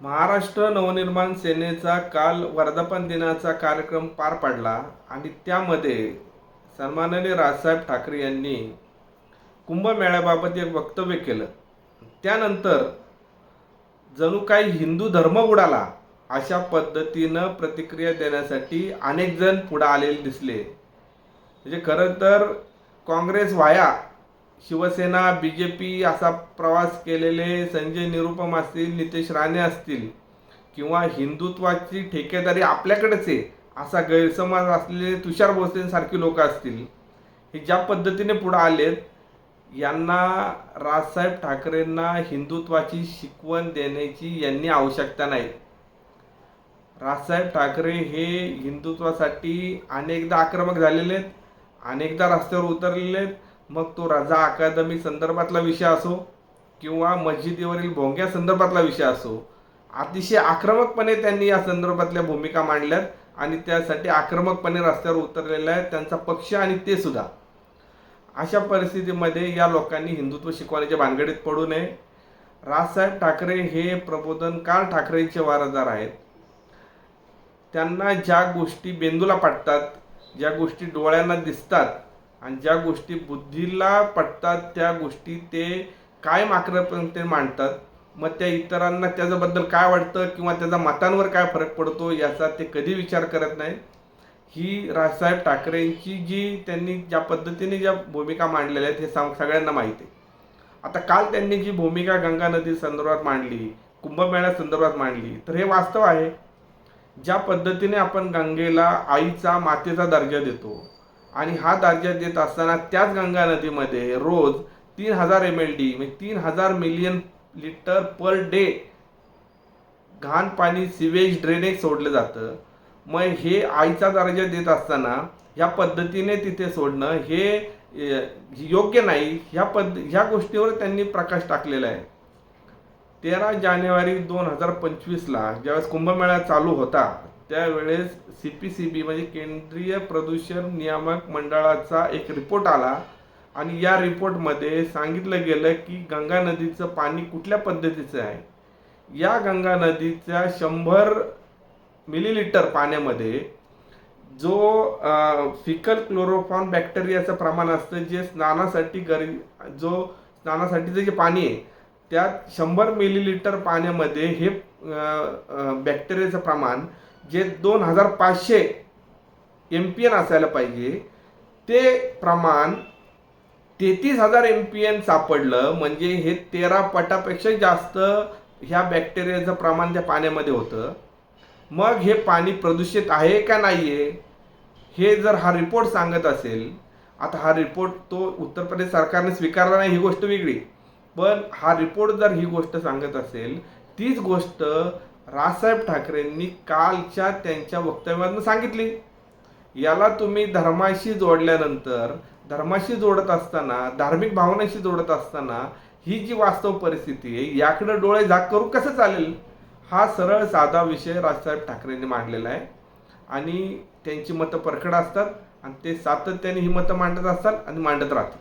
महाराष्ट्र नवनिर्माण सेनेचा काल वर्धापन दिनाचा कार्यक्रम पार पाडला आणि त्यामध्ये सन्माननीय राजसाहेब ठाकरे यांनी कुंभमेळ्याबाबत एक वक्तव्य केलं. त्यानंतर जणू काही हिंदू धर्म उडाला अशा पद्धतीनं प्रतिक्रिया देण्यासाठी अनेक जण पुढं आलेले दिसले. म्हणजे खरं तर Congress via Shiv Sena B J P असा प्रवास केलेले संजय निरुपम असतील नितेश राणे असतील किंवा हिंदुत्वाची ठेकेदारी आपल्याकडेच आहे असा गैरसमज असलेले तुषार भोसलेंसारखी लोक असतील हे ज्या पद्धतीने पुढं आलेत यांना राजसाहेब ठाकरेंना हिंदुत्वाची शिकवण देण्याची यांनी आवश्यकता नाही. राजसाहेब ठाकरे हे हिंदुत्वासाठी अनेकदा आक्रमक झालेले आहेत अनेकदा रस्त्यावर उतरलेले आहेत मग तो राजा अकादमी संदर्भातला विषय असो किंवा मस्जिदीवरील भोंग्या संदर्भातला विषय असो अतिशय आक्रमकपणे त्यांनी या संदर्भातल्या भूमिका मांडल्यात आणि त्यासाठी आक्रमकपणे रस्त्यावर उतरलेला आहे त्यांचा पक्ष आणि ते सुद्धा. अशा परिस्थितीमध्ये या लोकांनी हिंदुत्व शिकवण्याच्या भानगडीत पडू नये. राजसाहेब ठाकरे हे प्रबोधनकार ठाकरेंचे वारसदार आहेत. त्यांना ज्या गोष्टी बेंदूला पाटतात ज्या गोष्टी डोळ्यांना दिसतात आणि ज्या गोष्टी बुद्धीला पटतात त्या गोष्टी ते कायम ते मांडतात. मग त्या इतरांना त्याच्याबद्दल काय वाटतं किंवा त्याचा मतांवर काय फरक पडतो याचा ते कधी विचार करत नाही ही राजसाहेब ठाकरेंची जी त्यांनी ज्या पद्धतीने ज्या भूमिका मांडलेल्या आहेत हे सम सगळ्यांना माहिती आहे. आता काल त्यांनी जी भूमिका गंगा नदी संदर्भात मांडली कुंभमेळ्या संदर्भात मांडली तर हे वास्तव आहे. ज्या पद्धतीने आपण गंगेला आईचा मातेचा दर्जा देतो आणि हा दर्जा देत असताना त्याच गंगा नदीमध्ये रोज तीन हजार एम एल डी म्हणजे तीन हजार मिलियन लिटर पर डे घाण पाणी सिवेज ड्रेनेज सोडलं जातं. मग हे आईचा दर्जा देत असताना ह्या पद्धतीने तिथे सोडणं हे योग्य नाही. ह्या पद्ध ह्या गोष्टीवर त्यांनी प्रकाश टाकलेला आहे. तेरा जानेवारी दोन हजार पंचवीसला ज्यावेळेस कुंभमेळा चालू होता त्यावेळेस सी पी सी बी म्हणजे केंद्रीय प्रदूषण नियामक मंडळाचा एक रिपोर्ट आला. आणि या रिपोर्टमध्ये सांगितलं गेलं की गंगा नदीचं पाणी कुठल्या पद्धतीचं आहे? या गंगा नदीच्या शंभर मिलीलिटर पाण्यामध्ये जो फिकल क्लोरोफॉर्म बॅक्टेरियाचं प्रमाण असतं जे स्नानासाठी गरी जो स्नानासाठीचं जे पाणी आहे त्यात शंभर मिलीलिटर पाण्यामध्ये हे बॅक्टेरियाचं प्रमाण जे दोन हजार पाचशे एम पी एन असायला पाहिजे ते प्रमाण तेहतीस हजार एम पी एन सापडलं. म्हणजे हे तेरा पटापेक्षा जास्त ह्या बॅक्टेरियाचं प्रमाण त्या पाण्यामध्ये होतं. मग हे पाणी प्रदूषित आहे का नाही आहे हे जर हा रिपोर्ट सांगत असेल आता हा रिपोर्ट तो उत्तर प्रदेश सरकारने स्वीकारला नाही ही गोष्ट वेगळी. पण हा रिपोर्ट जर ही गोष्ट सांगत असेल तीच गोष्ट राजसाहेब ठाकरेंनी कालच्या त्यांच्या वक्तव्यातून सांगितली. याला तुम्ही धर्माशी जोडल्यानंतर धर्माशी जोडत असताना धार्मिक भावनेशी जोडत असताना ही जी वास्तव परिस्थिती आहे याकडे डोळे झाक करू कसं चालेल? हा सरळ साधा विषय राजसाहेब ठाकरेंनी मांडलेला आहे. आणि त्यांची मतं परखड असतात आणि ते सातत्याने ही मतं मांडत असतात आणि मांडत राहतात.